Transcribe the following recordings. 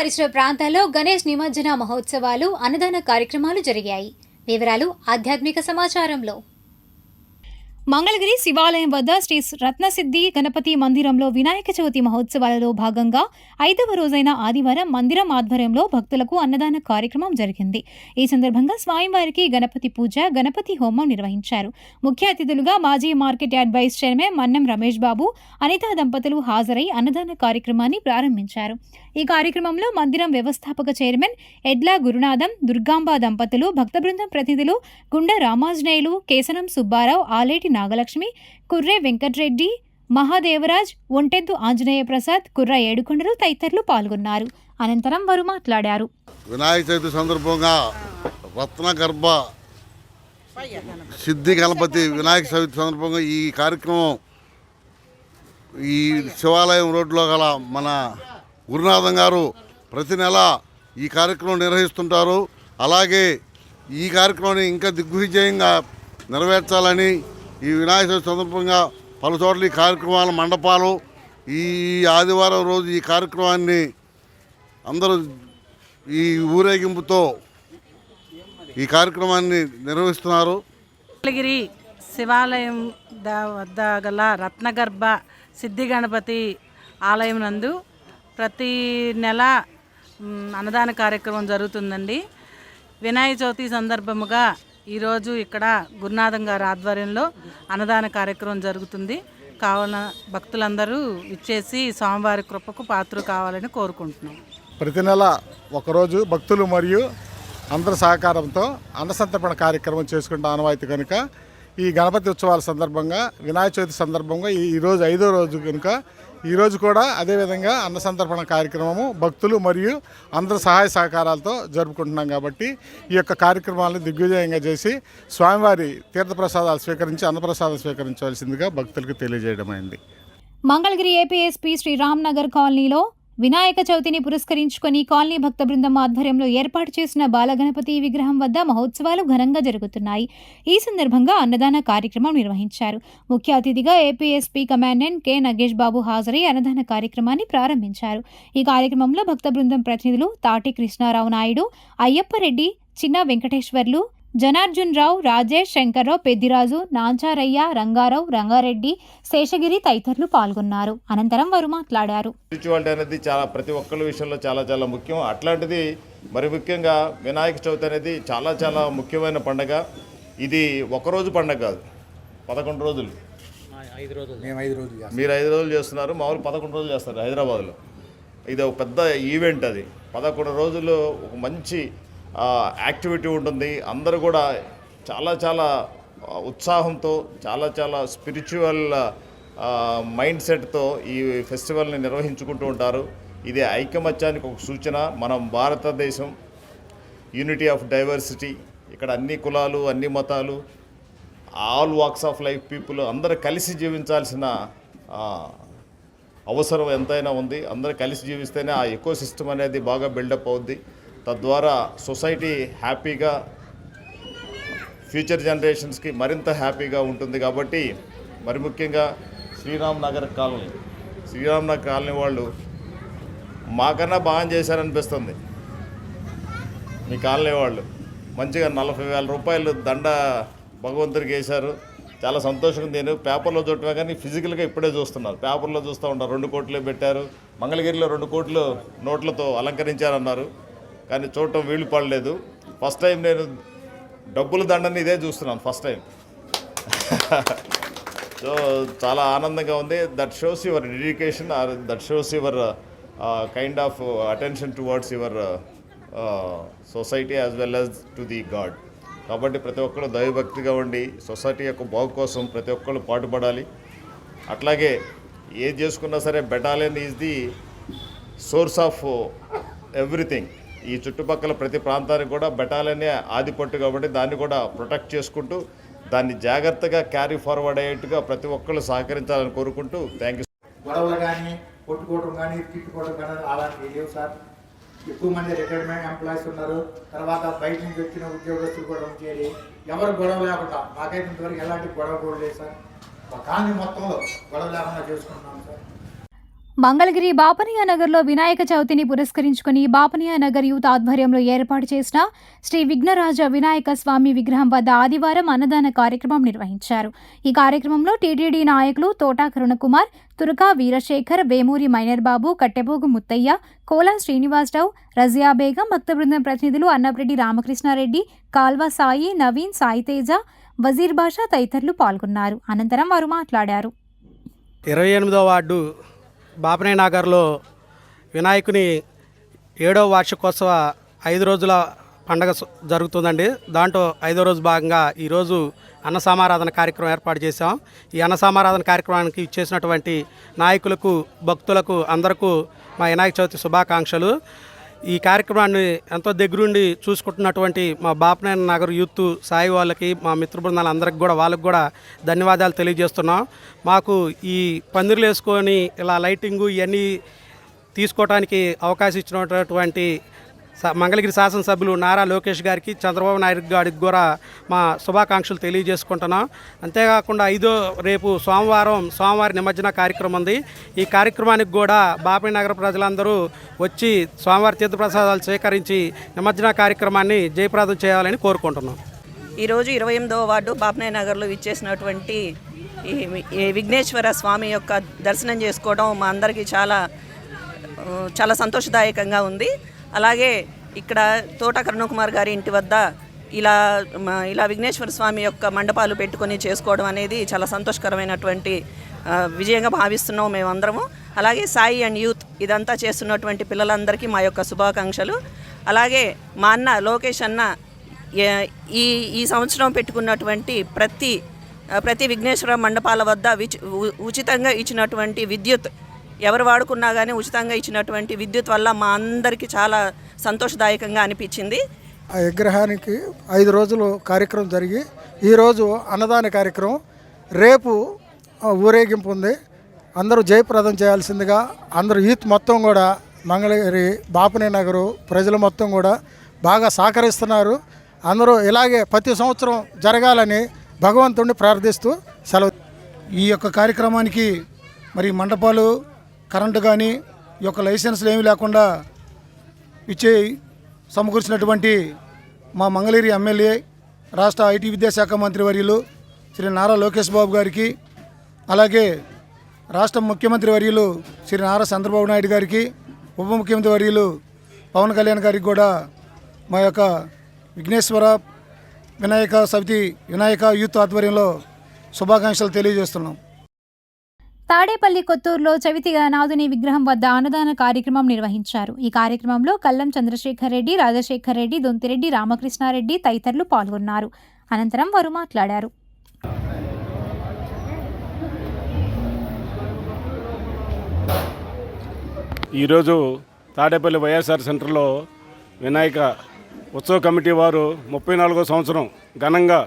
పరిసర ప్రాంతాల్లో గణేష్ నిమజ్జన మహోత్సవాలు అన్నదాన కార్యక్రమాలు జరిగాయి. వివరాలు ఆధ్యాత్మిక సమాచారంలో. మంగళగిరి శివాలయం వద్ద శ్రీ రత్నసిద్ధి గణపతి మందిరంలో వినాయక చవితి మహోత్సవాలలో భాగంగా ఐదవ రోజైన ఆదివారం మందిరం ఆధ్వర్యంలో భక్తులకు అన్నదాన కార్యక్రమం జరిగింది. ఈ సందర్భంగా స్వామివారికి గణపతి పూజ గణపతి హోమం నిర్వహించారు. ముఖ్య అతిథులుగా మాజీ market yard vice chairman Mannam Ramesh Babu Anitha దంపతులు హాజరై అన్నదాన కార్యక్రమాన్ని ప్రారంభించారు. ఈ కార్యక్రమంలో మందిరం వ్యవస్థాపక చైర్మన్ ఎడ్లా గురునాథం దుర్గాంబ దంపతులు భక్త బృందం ప్రతినిధులు గుండె రామాజ్నేయులు కేసనం సుబ్బారావు ఆలేటి నాగలక్ష్మి కుర్రే వెంకట్రెడ్డి మహాదేవరాజ్ ఒంటెద్దు ఆంజనేయ ప్రసాద్ కుర్ర ఏడుకొండలు తదితరులు పాల్గొన్నారు. అనంతరం వారు మాట్లాడారు. వినాయక చవితి సందర్భంగా రత్న గర్భ సిద్ధి గణపతి వినాయక చవితి సందర్భంగా ఈ కార్యక్రమం ఈ శివాలయం రోడ్లో గల మన గురునాథం గారు ప్రతి నెల ఈ కార్యక్రమం నిర్వహిస్తుంటారు. అలాగే ఈ కార్యక్రమాన్ని ఇంకా దిగ్విజయంగా నెరవేర్చాలని ఈ వినాయక చవితి సందర్భంగా పలు చోట్ల ఈ కార్యక్రమాల మండపాలు ఈ ఆదివారం రోజు ఈ కార్యక్రమాన్ని అందరూ ఈ ఊరేగింపుతో ఈ కార్యక్రమాన్ని నిర్వహిస్తున్నారు. మంగళగిరి శివాలయం వద్ద గల రత్నగర్భ సిద్ధి గణపతి ఆలయం నందు ప్రతి నెల అన్నదాన కార్యక్రమం జరుగుతుందండి. వినాయక చవితి సందర్భముగా ఈరోజు ఇక్కడ గురునాథం గారి ఆధ్వర్యంలో అన్నదాన కార్యక్రమం జరుగుతుంది. కావున భక్తులందరూ ఇచ్చేసి స్వామివారి కృపకు పాత్ర కావాలని కోరుకుంటున్నాం. ప్రతి నెల ఒకరోజు భక్తులు మరియు అందరి సహకారంతో అన్నసంతర్పణ కార్యక్రమం చేసుకుంటే ఆనవాయితీ కనుక ఈ గణపతి ఉత్సవాల సందర్భంగా వినాయక చవితి సందర్భంగా ఈరోజు ఐదో రోజు కనుక ఈరోజు కూడా అదేవిధంగా అన్నసంతర్పణ కార్యక్రమము భక్తులు మరియు అందరి సహాయ సహకారాలతో జరుపుకుంటున్నాం కాబట్టి ఈ యొక్క కార్యక్రమాలను దిగ్విజయంగా చేసి స్వామివారి తీర్థప్రసాదాలు స్వీకరించి అన్నప్రసాదం స్వీకరించవలసిందిగా భక్తులకు తెలియజేయడమైంది. మంగళగిరి ఏపీఎస్పీ శ్రీరామ్ నగర్ కాలనీలో వినాయక చవితిని పురస్కరించుకొని కాలనీ భక్త బృందం ఆధ్వర్యంలో ఏర్పాటు చేసిన బాలగణపతి విగ్రహం వద్ద మహోత్సవాలు ఘనంగా జరుగుతున్నాయి. ఈ సందర్భంగా అన్నదాన కార్యక్రమం నిర్వహించారు. ముఖ్య అతిథిగా APSP commandant K Nagesh Babu హాజరై అన్నదాన కార్యక్రమాన్ని ప్రారంభించారు. ఈ కార్యక్రమంలో భక్త బృందం ప్రతినిధులు తాటి కృష్ణారావు నాయుడు అయ్యప్పరెడ్డి చిన్న వెంకటేశ్వర్లు జనార్జున్ రావు రాజేష్ శంకర్రావు పెద్దిరాజు నాంచారయ్య రంగారావు రంగారెడ్డి శేషగిరి తదితరులు పాల్గొన్నారు. అనంతరం వారు మాట్లాడారు. స్పిరిచువాలిటీ అనేది చాలా ప్రతి ఒక్కరి విషయంలో చాలా చాలా ముఖ్యం. అట్లాంటిది మరి ముఖ్యంగా వినాయక చవితి అనేది చాలా చాలా ముఖ్యమైన పండగ. ఇది ఒకరోజు పండగ కాదు పదకొండు రోజులు. మీరు ఐదు రోజులు చేస్తున్నారు మామూలు పదకొండు రోజులు చేస్తారు హైదరాబాద్లో. ఇది ఒక పెద్ద ఈవెంట్ అది. పదకొండు రోజులు ఒక మంచి యాక్టివిటీ ఉంటుంది. అందరూ కూడా చాలా చాలా ఉత్సాహంతో చాలా చాలా స్పిరిచువల్ మైండ్ సెట్తో ఈ ఫెస్టివల్ని నిర్వహించుకుంటూ ఉంటారు. ఇది ఐకమత్యానికి ఒక సూచన. మనం భారతదేశం యూనిటీ ఆఫ్ డైవర్సిటీ ఇక్కడ అన్ని కులాలు అన్ని మతాలు all walks of life people అందరూ కలిసి జీవించాల్సిన అవసరం ఎంతైనా ఉంది. అందరూ కలిసి జీవిస్తేనే ఆ ఎకో సిస్టమ్ అనేది బాగా బిల్డప్ అవుద్ది. తద్వారా సొసైటీ హ్యాపీగా ఫ్యూచర్ జనరేషన్స్కి మరింత హ్యాపీగా ఉంటుంది కాబట్టి మరి ముఖ్యంగా శ్రీరామ్ నగర్ కాలనీ. శ్రీరామ్ నగర్ కాలనీ వాళ్ళు మాకన్నా బాగా చేశారనిపిస్తుంది. మీ కాలనీ వాళ్ళు మంచిగా నలభై వేల రూపాయలు దండ భగవంతుడికి వేశారు. చాలా సంతోషంగా నేను పేపర్లో చూడటమే కానీ ఫిజికల్గా ఇప్పుడే చూస్తున్నారు. పేపర్లో చూస్తూ ఉంటారు. రెండు కోట్లే పెట్టారు. మంగళగిరిలో రెండు కోట్లు నోట్లతో అలంకరించారన్నారు. కానీ చూడటం వీలు పడలేదు. ఫస్ట్ టైం నేను డబ్బుల దండని ఇదే చూస్తున్నాను ఫస్ట్ టైం సో చాలా ఆనందంగా ఉంది. That shows your dedication or that shows your kind of attention towards your society as well as to the god కాబట్టి ప్రతి ఒక్కరు దైవభక్తిగా ఉండి సొసైటీ యొక్క బాగు కోసం ప్రతి ఒక్కరు పాటుపడాలి. అట్లాగే ఏది చేసుకున్నా సరే battalion is the source of everything ఈ చుట్టుపక్కల ప్రతి ప్రాంతానికి కూడా బెటాలనే ఆదిపట్టు కాబట్టి దాన్ని కూడా ప్రొటెక్ట్ చేసుకుంటూ దాన్ని జాగ్రత్తగా క్యారీ ఫార్వర్డ్ అయ్యేట్టుగా ప్రతి ఒక్కళ్ళు సహకరించాలని కోరుకుంటూ థ్యాంక్ యూ. గొడవలు కానీ కొట్టుకోవడం కానీ తిట్టుకోవడం కానీ అలాంటివి లేవు సార్. ఎక్కువ మంది రిటైర్మెంట్ ఎంప్లాయీస్ ఉన్నారు. తర్వాత బయట నుంచి వచ్చిన ఉద్యోగస్తులు కూడా ఉంచేది ఎవరు గొడవ లేకుండా మాకైతే ఇంతవరకు ఎలాంటి గొడవ కూడా లేదు సార్. కానీ మొత్తంలో గొడవ లేకుండా చేసుకుంటున్నాం సార్. మంగళగిరి బాపనియా నగర్లో వినాయక చవితిని పురస్కరించుకుని బాపనియా నగర్ యూత్ ఆధ్వర్యంలో ఏర్పాటు చేసిన శ్రీ విఘ్నరాజ వినాయక స్వామి విగ్రహం వద్ద ఆదివారం అన్నదాన కార్యక్రమం నిర్వహించారు. ఈ కార్యక్రమంలో టీటీడీ నాయకులు తోటా కరుణకుమార్ తురకా వీరశేఖర్ వేమూరి మైనర్ బాబు కట్టెపోగు ముత్తయ్య కోలా శ్రీనివాసరావు రజియా బేగం భక్త బృందం ప్రతినిధులు అన్నప్రెడ్డి రామకృష్ణారెడ్డి కాల్వ సాయి నవీన్ సాయితేజ వజీర్ బాషా తదితరులు పాల్గొన్నారు. అనంతరం వారు మాట్లాడారు. ఇరవై ఎనిమిదో వార్డు బాపనే నగర్లో వినాయకుని ఏడవ వార్షికోత్సవ ఐదు రోజుల పండగ జరుగుతుందండి. దాంట్లో ఐదో రోజు భాగంగా ఈరోజు అన్న సమారాధన కార్యక్రమం ఏర్పాటు చేశాం. ఈ అన్న సమారాధన కార్యక్రమానికి ఇచ్చేసినటువంటి నాయకులకు భక్తులకు అందరకు మా వినాయక చవితి శుభాకాంక్షలు. ఈ కార్యక్రమాన్ని ఎంతో దగ్గరుండి చూసుకుంటున్నటువంటి మా బాపనాయన నగర్ యూత్ సాయి వాళ్ళకి మా మిత్ర అందరికి కూడా వాళ్ళకి కూడా ధన్యవాదాలు తెలియజేస్తున్నాం. మాకు ఈ పందిర్లు వేసుకొని ఇలా లైటింగు ఇవన్నీ తీసుకోవడానికి అవకాశం ఇచ్చినటువంటి మంగళగిరి శాసనసభ్యులు నారా లోకేష్ గారికి చంద్రబాబు నాయుడు గారికి కూడా మా శుభాకాంక్షలు తెలియజేసుకుంటున్నాం. అంతేకాకుండా ఐదో రేపు సోమవారం సోమవారం నిమజ్జన కార్యక్రమం ఉంది. ఈ కార్యక్రమానికి కూడా బాపి నగర ప్రజలందరూ వచ్చి స్వామివారి తీర్థప్రసాదాలు స్వీకరించి నిమజ్జన కార్యక్రమాన్ని జయప్రదం చేయాలని కోరుకుంటున్నాం. ఈరోజు ఇరవై ఎనిమిదవ వార్డు బాపనాయ నగర్లో ఇచ్చేసినటువంటి ఈ విఘ్నేశ్వర స్వామి యొక్క దర్శనం చేసుకోవడం మా అందరికీ చాలా చాలా సంతోషదాయకంగా ఉంది. అలాగే ఇక్కడ తోట కరుణకుమార్ గారి ఇంటి వద్ద ఇలా ఇలా విఘ్నేశ్వర స్వామి యొక్క మండపాలు పెట్టుకొని చేసుకోవడం అనేది చాలా సంతోషకరమైనటువంటి విజయంగా భావిస్తున్నాం మేమందరము. అలాగే సాయి అండ్ యూత్ ఇదంతా చేస్తున్నటువంటి పిల్లలందరికీ మా యొక్క శుభాకాంక్షలు. అలాగే మా అన్న లోకేష్ అన్న ఈ ఈ సంవత్సరం పెట్టుకున్నటువంటి ప్రతి ప్రతి విఘ్నేశ్వర మండపాల వద్ద విచ్- ఉ- ఉచితంగా ఇచ్చినటువంటి విద్యుత్ ఎవరు వాడుకున్నా కానీ ఉచితంగా ఇచ్చినటువంటి విద్యుత్ వల్ల మా అందరికీ చాలా సంతోషదాయకంగా అనిపించింది. ఆ విగ్రహానికి ఐదు రోజులు కార్యక్రమం జరిగి ఈరోజు అన్నదాన కార్యక్రమం. రేపు ఊరేగింపు ఉంది. అందరూ జయప్రదం చేయాల్సిందిగా అందరూ యూత్ మొత్తం కూడా మంగళగిరి బాపనే నగరు ప్రజలు మొత్తం కూడా బాగా సహకరిస్తున్నారు. అందరూ ఇలాగే ప్రతి సంవత్సరం జరగాలని భగవంతుడిని ప్రార్థిస్తూ సెలవు. ఈ యొక్క కార్యక్రమానికి మరి మండపాలు కరెంటు కానీ ఈ యొక్క లైసెన్స్లు ఏమీ లేకుండా ఇచ్చే సమకూర్చినటువంటి మా మంగళగిరి ఎమ్మెల్యే రాష్ట్ర ఐటీ విద్యాశాఖ మంత్రి వర్యులు శ్రీ నారా లోకేష్ బాబు గారికి అలాగే రాష్ట్ర ముఖ్యమంత్రి వర్యులు శ్రీ నారా చంద్రబాబు నాయుడు గారికి ఉప ముఖ్యమంత్రి వర్యులు పవన్ కళ్యాణ్ గారికి కూడా మా యొక్క విఘ్నేశ్వర వినాయక సమితి వినాయక యూత్ ఆధ్వర్యంలో శుభాకాంక్షలు తెలియజేస్తున్నాం. తాడేపల్లి కొత్తూరులో చవితి నాదుని విగ్రహం వద్ద అన్నదాన కార్యక్రమం నిర్వహించారు. ఈ కార్యక్రమంలో కల్లం చంద్రశేఖర్ రెడ్డి రాజశేఖర్ రెడ్డి దొంతిరెడ్డి రామకృష్ణారెడ్డి తదితరులు పాల్గొన్నారు. అనంతరం వారు మాట్లాడారు. ఈరోజు తాడేపల్లి వైఎస్ఆర్ సెంటర్లో వినాయక ఉత్సవ కమిటీ వారు ముప్పై నాలుగో సంవత్సరం ఘనంగా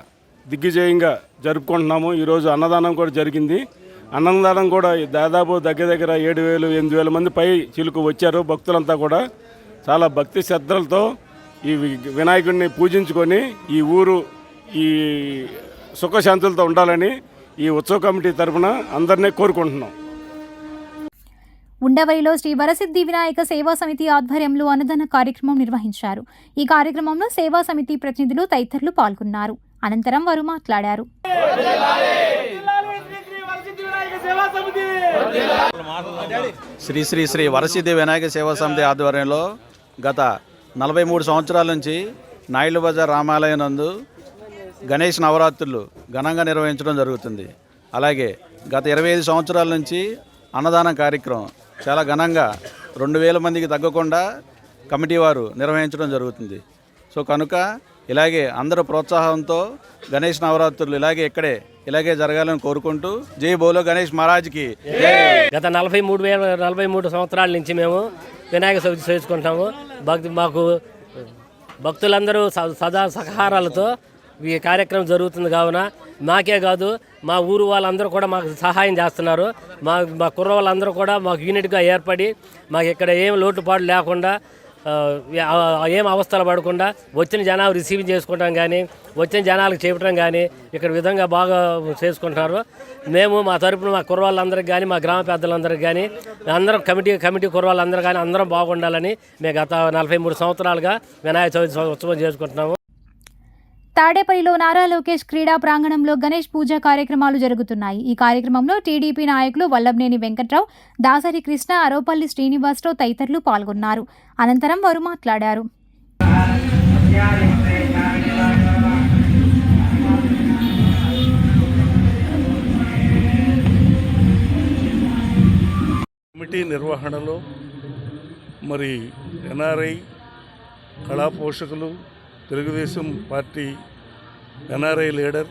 దిగ్విజయంగా జరుపుకుంటున్నాము. ఈరోజు అన్నదానం కూడా జరిగింది. అన్నదానం కూడా దాదాపు దగ్గర దగ్గర ఏడు వేలు ఎనిమిది వేల మంది పై చిలుకు వచ్చారు. భక్తులంతా కూడా చాలా భక్తి శ్రద్ధలతో ఈ వినాయకుడిని పూజించుకొని ఈ ఊరు ఈ సుఖశాంతులతో ఉండాలని ఈ ఉత్సవ కమిటీ తరఫున అందరినీ కోరుకుంటున్నాం. ఉండవైలో శ్రీ వరసిద్ధి వినాయక సేవా సమితి ఆధ్వర్యంలో అన్నదాన కార్యక్రమం నిర్వహించారు. ఈ కార్యక్రమంలో సేవా సమితి ప్రతినిధులు తదితరులు పాల్గొన్నారు. అనంతరం వారు మాట్లాడారు. శ్రీ శ్రీ శ్రీ వరసిద్ధి వినాయక సేవా సమితి ఆధ్వర్యంలో గత నలభై మూడు సంవత్సరాల నుంచి నాయుడు బజార్ రామాలయం నందు గణేష్ నవరాత్రులు ఘనంగా నిర్వహించడం జరుగుతుంది. అలాగే గత ఇరవై ఐదు సంవత్సరాల నుంచి అన్నదానం కార్యక్రమం చాలా ఘనంగా రెండు వేల మందికి తగ్గకుండా కమిటీ వారు నిర్వహించడం జరుగుతుంది. సో కనుక ఇలాగే అందరూ ప్రోత్సాహంతో గణేష్ నవరాత్రులు ఇలాగే ఇక్కడే ఇలాగే జరగాలని కోరుకుంటూ జై బోలో గణేష్ మహారాజ్కి. గత నలభై మూడు వేల నలభై మూడు సంవత్సరాల నుంచి మేము వినాయక చవితి చేసుకుంటాము భక్తి మాకు భక్తులందరూ స- సదా సహకారాలతో ఈ కార్యక్రమం జరుగుతుంది కావున మాకే కాదు మా ఊరు వాళ్ళందరూ కూడా మాకు సహాయం చేస్తున్నారు. మా మా కుర్ర వాళ్ళందరూ కూడా మాకు యూనిట్గా ఏర్పడి మాకు ఇక్కడ ఏం లోటుపాటు లేకుండా ఏం అవస్థలు పడకుండా వచ్చిన జనాలు రిసీవ్ చేసుకుంటాం కానీ వచ్చిన జనాలకు చెప్పడం కానీ ఇక్కడ విధంగా బాగా చేసుకుంటున్నారు. మేము మా తరపున మా కుర్రవాళ్ళందరికీ కానీ మా గ్రామ పెద్దలందరికీ కానీ అందరం కమిటీ కమిటీ కుర్రవాళ్ళందరూ కానీ అందరం బాగుండాలని మేము గత నలభై మూడు సంవత్సరాలుగా వినాయక చవితి ఉత్సవం చేసుకుంటున్నాము. తాడేపల్లిలో నారా లోకేష్ క్రీడా ప్రాంగణంలో గణేష్ పూజ కార్యక్రమాలు జరుగుతున్నాయి. ఈ కార్యక్రమంలో టీడీపీ నాయకులు వల్లభనేని వెంకట్రావు దాసరి కృష్ణ అరోపల్లి శ్రీనివాసరావు తదితరులు పాల్గొన్నారు. అనంతరం వారు మాట్లాడారు. కమిటీ నిర్వహణలో మరి ఎన్ఆర్ఐ కళాపోషకులు తెలుగుదేశం పార్టీ ఎన్ఆర్ఐ లీడర్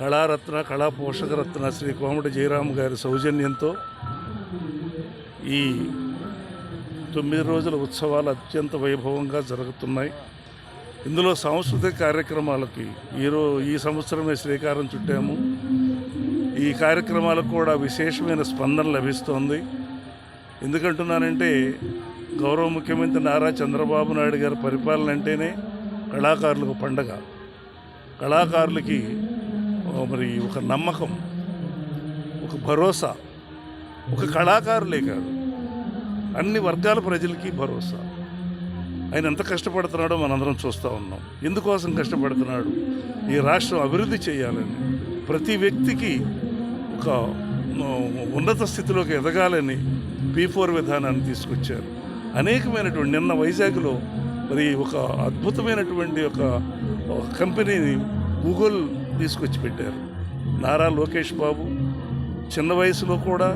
కళారత్న కళా పోషకరత్న శ్రీ కోమటి జయరామ్ గారి సౌజన్యంతో ఈ తొమ్మిది రోజుల ఉత్సవాలు అత్యంత వైభవంగా జరుగుతున్నాయి. ఇందులో సాంస్కృతిక కార్యక్రమాలకి ఈరో ఈ సంవత్సరమే శ్రీకారం చుట్టాము. ఈ కార్యక్రమాలకు కూడా విశేషమైన స్పందన లభిస్తోంది. ఎందుకంటున్నానంటే గౌరవ ముఖ్యమంత్రి నారా చంద్రబాబు నాయుడు గారి పరిపాలన అంటేనే కళాకారులకు పండగ. కళాకారులకి మరి ఒక నమ్మకం ఒక భరోసా ఒక కళాకారులే కాదు అన్ని వర్గాల ప్రజలకి భరోసా. ఆయన ఎంత కష్టపడుతున్నాడో మనందరం చూస్తూ ఉన్నాం. ఎందుకోసం కష్టపడుతున్నాడు? ఈ రాష్ట్రం అభివృద్ధి చేయాలని ప్రతి వ్యక్తికి ఒక ఉన్నత స్థితిలోకి ఎదగాలని పీ ఫోర్ విధానాన్ని తీసుకొచ్చారు. అనేకమైనటువంటి నిన్న వైజాగ్లో మరి ఒక అద్భుతమైనటువంటి ఒక కంపెనీని గూగుల్ తీసుకొచ్చి పెట్టారు. నారా లోకేష్ బాబు చిన్న వయసులో కూడా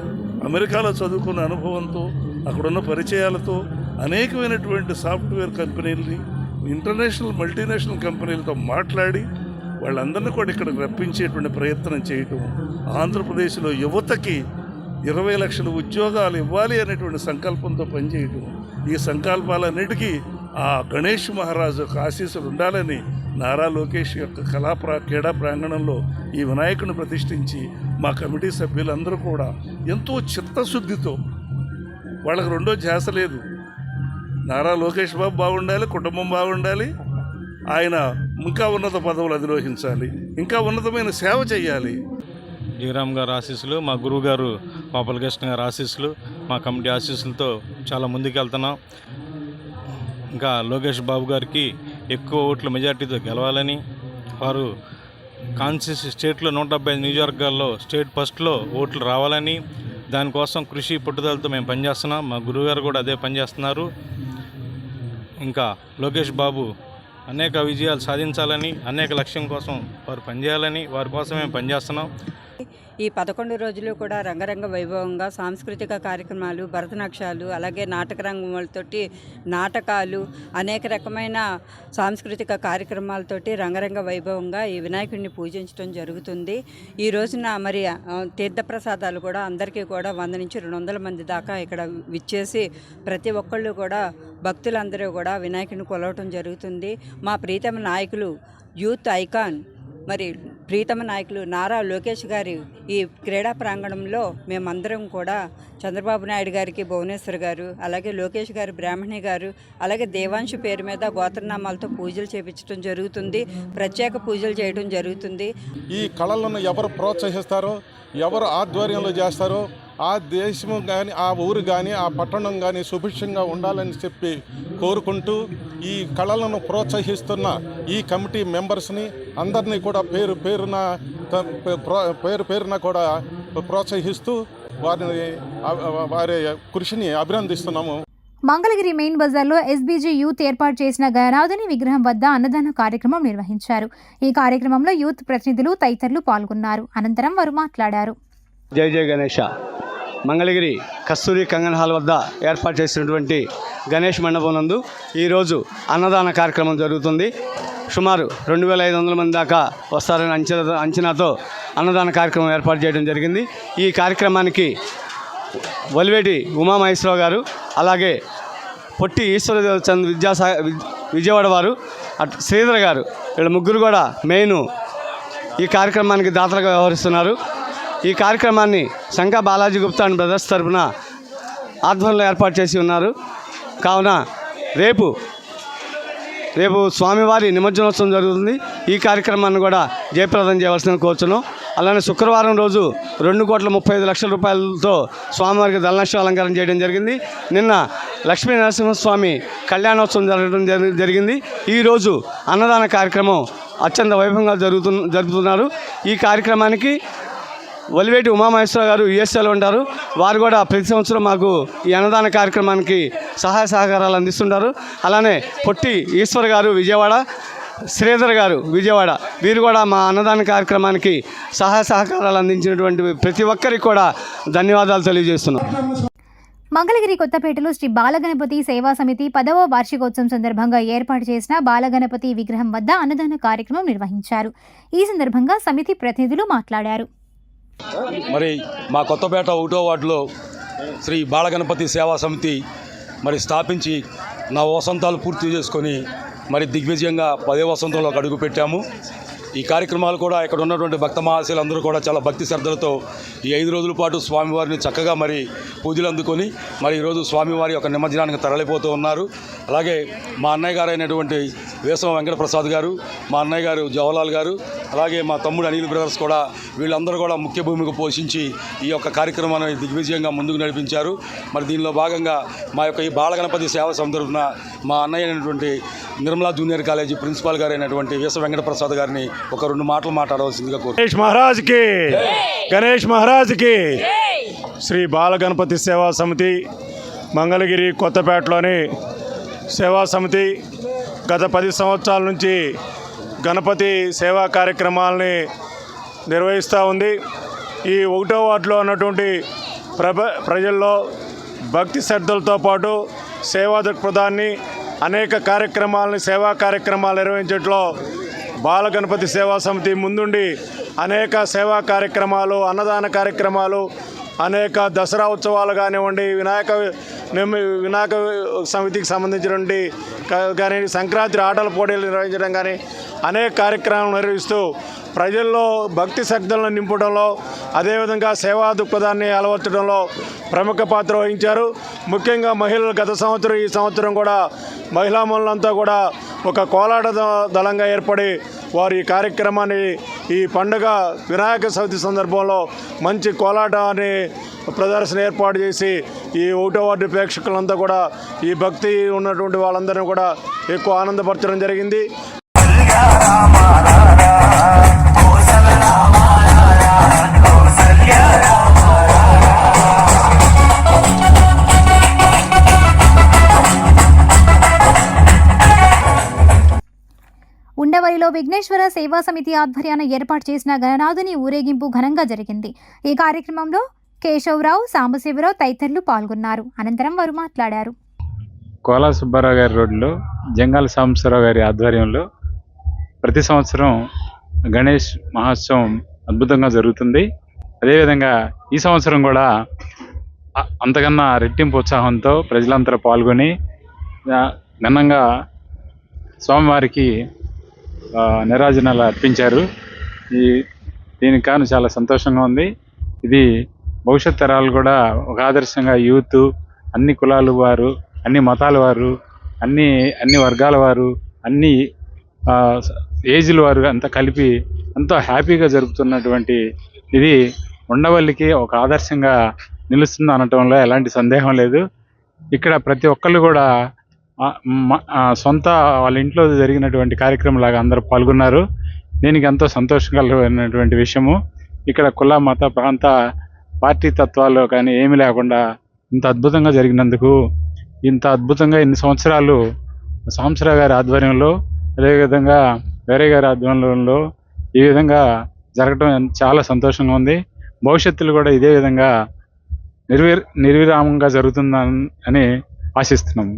అమెరికాలో చదువుకున్న అనుభవంతో అక్కడున్న పరిచయాలతో అనేకమైనటువంటి సాఫ్ట్వేర్ కంపెనీలని ఇంటర్నేషనల్ మల్టీనేషనల్ కంపెనీలతో మాట్లాడి వాళ్ళందరినీ కూడా ఇక్కడికి రప్పించేటువంటి ప్రయత్నం చేయటం ఆంధ్రప్రదేశ్లో యువతకి ఇరవై లక్షల ఉద్యోగాలు ఇవ్వాలి అనేటువంటి సంకల్పంతో పనిచేయటం ఈ సంకల్పాలన్నిటికీ ఆ గణేష్ మహారాజు యొక్క ఆశీస్సులు ఉండాలని నారా లోకేష్ యొక్క కళా ప్రా క్రీడా ప్రాంగణంలో ఈ వినాయకుని ప్రతిష్ఠించి మా కమిటీ సభ్యులందరూ కూడా ఎంతో చిత్తశుద్ధితో వాళ్ళకి రెండో ధ్యాస లేదు. నారా లోకేష్ బాబు బాగుండాలి కుటుంబం బాగుండాలి ఆయన ఇంకా ఉన్నత పదవులు అధిరోహించాలి ఇంకా ఉన్నతమైన సేవ చేయాలి. జయరామ్ గారు ఆశీస్సులు మా గురువు గారు పాపలకృష్ణ గారు ఆశీస్సులు మా కమిటీ ఆశీస్సులతో చాలా ముందుకెళ్తున్నాం. ఇంకా లోకేష్ బాబు గారికి ఎక్కువ ఓట్ల మెజార్టీతో గెలవాలని వారు కాన్సిస్ స్టేట్లో నూట డెబ్బై ఐదు నియోజకవర్గాల్లో స్టేట్ ఫస్ట్లో ఓట్లు రావాలని దానికోసం కృషి పట్టుదలతో మేము పనిచేస్తున్నాం. మా గురువుగారు కూడా అదే పనిచేస్తున్నారు ఇంకా లోకేష్ బాబు అనేక విజయాలు సాధించాలని అనేక లక్ష్యం కోసం వారు పనిచేయాలని వారి కోసం మేము పనిచేస్తున్నాం. ఈ పదకొండు రోజులు కూడా రంగరంగ వైభవంగా సాంస్కృతిక కార్యక్రమాలు భరతనాట్యాలు అలాగే నాటక రంగములతోటి నాటకాలు అనేక రకమైన సాంస్కృతిక కార్యక్రమాలతోటి రంగరంగ వైభవంగా ఈ వినాయకుడిని పూజించడం జరుగుతుంది. ఈ రోజున మరి తీర్థప్రసాదాలు కూడా అందరికీ కూడా వంద నుంచి రెండు వందల మంది దాకా ఇక్కడ విచ్చేసి ప్రతి ఒక్కళ్ళు కూడా భక్తులందరూ కూడా వినాయకుడిని కొలవటం జరుగుతుంది. మా ప్రీతమ నాయకులు యూత్ ఐకాన్ మరి ప్రీతమ నాయకులు నారా లోకేష్ గారి ఈ క్రీడా ప్రాంగణంలో మేమందరం కూడా చంద్రబాబు నాయుడు గారికి భువనేశ్వర్ గారు అలాగే లోకేష్ గారు బ్రాహ్మణి గారు అలాగే దేవాంశు పేరు మీద గోత్రనామాలతో పూజలు చేపించడం జరుగుతుంది. ప్రత్యేక పూజలు చేయడం జరుగుతుంది. ఈ కళలను ఎవరు ప్రోత్సహిస్తారో ఎవరు ఆధ్వర్యంలో చేస్తారో ఆ దేశం కానీ ఆ ఊరు కానీ ఆ పట్టణం కానీ సుభిక్షంగా ఉండాలని చెప్పి కోరుకుంటూ ఈ కళలను ప్రోత్సహిస్తున్న ఈ కమిటీ మెంబర్స్ని అందరినీ కూడా పేరు పేరున పేరు పేరున కూడా ప్రోత్సహిస్తూ వారిని వారి కృషిని అభినందిస్తున్నాము. మంగళగిరి మెయిన్ బజార్లో ఎస్బీజీ యూత్ ఏర్పాటు చేసిన గణనాథుని విగ్రహం వద్ద అన్నదాన కార్యక్రమం నిర్వహించారు. ఈ కార్యక్రమంలో యూత్ ప్రతినిధులు తదితరులు పాల్గొన్నారు. అనంతరం వారు మాట్లాడారు. జై జై గణేష. మంగళగిరి కస్తూరి కంగన్ హాల్ వద్ద ఏర్పాటు చేసినటువంటి గణేష్ మండపం నందు ఈరోజు అన్నదాన కార్యక్రమం జరుగుతుంది. సుమారు రెండు వేల ఐదు వందల మంది దాకా వస్తారని అంచనా అంచనాతో అన్నదాన కార్యక్రమం ఏర్పాటు చేయడం జరిగింది. ఈ కార్యక్రమానికి వలివేటి ఉమామహేశ్వరరావు గారు అలాగే పొట్టి ఈశ్వర చంద్ విద్యాసా విజయవాడ వారు అట్ శ్రీధర్ గారు వీళ్ళ ముగ్గురు కూడా మెయిన్ ఈ కార్యక్రమానికి దాతలుగా వ్యవహరిస్తున్నారు. ఈ కార్యక్రమాన్ని శంకా బాలాజీ గుప్తా అండ్ బ్రదర్స్ తరఫున ఆధ్వర్యంలో ఏర్పాటు చేసి ఉన్నారు. కావున రేపు రేపు స్వామివారి నిమజ్జనోత్సవం జరుగుతుంది. ఈ కార్యక్రమాన్ని కూడా జయప్రదం చేయవలసిన కోరుచున్నాం. అలానే శుక్రవారం రోజు రెండు కోట్ల ముప్పై ఐదు లక్షల రూపాయలతో స్వామివారికి దళనక్ష అలంకారం చేయడం జరిగింది. నిన్న లక్ష్మీ నరసింహస్వామి కళ్యాణోత్సవం జరగడం జరిగింది. ఈరోజు అన్నదాన కార్యక్రమం అత్యంత వైభవంగా జరుగుతు జరుపుతున్నారు. ఈ కార్యక్రమానికి ఒలివేటి ఉమామహేశ్వర గారు యుఎస్ఏలో ఉంటారు. వారు కూడా ప్రతి సంవత్సరం మాకు ఈ అన్నదాన కార్యక్రమానికి సహాయ సహకారాలు అందిస్తుంటారు. అలానే పొట్టి ఈశ్వర్ గారు విజయవాడ శ్రీధర్ గారు విజయవాడ వీరు కూడా మా అన్నదాన కార్యక్రమానికి సహాయ సహకారాలు అందించినటువంటి ప్రతి ఒక్కరికి కూడా ధన్యవాదాలు తెలియజేస్తున్నాం. మంగళగిరి కొత్తపేటలో శ్రీ బాలగణపతి సేవా సమితి పదవ వార్షికోత్సవం సందర్భంగా ఏర్పాటు చేసిన బాలగణపతి విగ్రహం వద్ద అన్నదాన కార్యక్రమం నిర్వహించారు. ఈ సందర్భంగా సమితి ప్రతినిధులు మాట్లాడారు. మరి మా కొత్తపేట ఒకటో వార్డులో శ్రీ బాలగణపతి సేవా సమితి మరి స్థాపించి నా వసంతాలు పూర్తి చేసుకొని మరి దిగ్విజయంగా పదే వసంతంలో అడుగు పెట్టాము. ఈ కార్యక్రమాలు కూడా ఇక్కడ ఉన్నటువంటి భక్త మహాశయులు అందరూ కూడా చాలా భక్తి శ్రద్ధలతో ఈ ఐదు రోజుల పాటు స్వామివారిని చక్కగా మరి పూజలు అందుకొని మరి ఈరోజు స్వామివారి యొక్క నిమజ్జనానికి తరలిపోతూ ఉన్నారు. అలాగే మా అన్నయ్య గారు అయినటువంటి వేసవ వెంకటప్రసాద్ గారు మా అన్నయ్య గారు జవహర్లాల్ గారు అలాగే మా తమ్ముడు అనిల్ బ్రదర్స్ కూడా వీళ్ళందరూ కూడా ముఖ్య భూమిక పోషించి ఈ యొక్క కార్యక్రమాన్ని దిగ్విజయంగా ముందుకు నడిపించారు. మరి దీనిలో భాగంగా మా యొక్క ఈ బాలగణపతి సేవ సందర్భన మా అన్నయ్య అయినటువంటి నిర్మలా జూనియర్ కాలేజీ ప్రిన్సిపాల్ గారు అయినటువంటి వేసవ వెంకటప్రసాద్ గారిని ఒక రెండు మాటలు మాట్లాడవలసిందిగా కోరు గణేష్ మహారాజ్కి గణేష్ మహారాజ్కి శ్రీ బాలగణపతి సేవా సమితి మంగళగిరి కొత్తపేటలోని సేవా సమితి గత పది సంవత్సరాల నుంచి గణపతి సేవా కార్యక్రమాలని నిర్వహిస్తూ ఉంది. ఈ ఒకటో వార్డులో ఉన్నటువంటి ప్రభ ప్రజల్లో భక్తి శ్రద్ధలతో పాటు సేవా దృక్పథాన్ని అనేక కార్యక్రమాలని సేవా కార్యక్రమాలు నిర్వహించడంలో బాలగణపతి సేవా సమితి ముందుండి అనేక సేవా కార్యక్రమాలు అన్నదాన కార్యక్రమాలు అనేక దసరా ఉత్సవాలు కానివ్వండి వినాయక వినాయక సమితికి సంబంధించినటువంటి కానీ సంక్రాంతి ఆటల పోటీలు నిర్వహించడం కానీ అనేక కార్యక్రమాలు నిర్వహిస్తూ ప్రజల్లో భక్తి శక్తులను నింపడంలో అదేవిధంగా సేవా దృక్పథాన్ని అలవర్చడంలో ప్రముఖ పాత్ర వహించారు. ముఖ్యంగా మహిళలు గత సంవత్సరం ఈ సంవత్సరం కూడా మహిళామణులంతా కూడా ఒక కోలాట దళంగా ఏర్పడి వారు ఈ కార్యక్రమాన్ని ఈ పండుగ వినాయక చవితి సందర్భంలో మంచి కోలాటాన్ని ప్రదర్శన ఏర్పాటు చేసి ఈ ఒకటో వార్డు ప్రేక్షకులంతా కూడా ఈ భక్తి ఉన్నటువంటి వాళ్ళందరినీ కూడా ఎక్కువ ఆనందపరచడం జరిగింది. ఉండవరిలో విఘ్నేశ్వర సేవా సమితి ఆధ్వర్యాన ఏర్పాటు చేసిన గణనాథుని ఊరేగింపు ఘనంగా జరిగింది. ఈ కార్యక్రమంలో కేశవరావు సాంబశివరావు తదితరులు పాల్గొన్నారు. అనంతరం వారు మాట్లాడారు. కోలా సుబ్బారావు గారి రోడ్లో జంగాల సాంబశివరావు గారి ఆధ్వర్యంలో ప్రతి సంవత్సరం గణేష్ మహోత్సవం అద్భుతంగా జరుగుతుంది. అదేవిధంగా ఈ సంవత్సరం కూడా అంతకన్నా రెట్టింపు ఉత్సాహంతో ప్రజలందరూ పాల్గొని ఘనంగా స్వామివారికి నిరాజనాలు అర్పించారు. ఈ దీనికి కాను చాలా సంతోషంగా ఉంది. ఇది భవిష్యత్ తరాలు కూడా ఒక ఆదర్శంగా యూత్ అన్ని కులాలు వారు అన్ని మతాల వారు అన్ని అన్ని వర్గాల వారు అన్ని ఏజ్ల వారు అంతా కలిపి ఎంతో హ్యాపీగా జరుపుతున్నటువంటి ఇది ఉండవల్లికి ఒక ఆదర్శంగా నిలుస్తుంది అనటంలో ఎలాంటి సందేహం లేదు. ఇక్కడ ప్రతి ఒక్కళ్ళు కూడా సొంత వాళ్ళ ఇంట్లో జరిగినటువంటి కార్యక్రమం లాగా అందరూ పాల్గొన్నారు. దీనికి ఎంతో సంతోషకరమైనటువంటి విషయము. ఇక్కడ కుల మత ప్రాంత పార్టీ తత్వాలు కానీ ఏమీ లేకుండా ఇంత అద్భుతంగా జరిగినందుకు ఇంత అద్భుతంగా ఇన్ని సంవత్సరాలు సాంబశివరావు గారి ఆధ్వర్యంలో అదేవిధంగా వేరే గారి ఆధ్వర్యంలో ఈ విధంగా జరగటం చాలా సంతోషంగా ఉంది. భవిష్యత్తులో కూడా ఇదే విధంగా నిర్వి నిర్విరామంగా జరుగుతుందని అని ఆశిస్తున్నాము.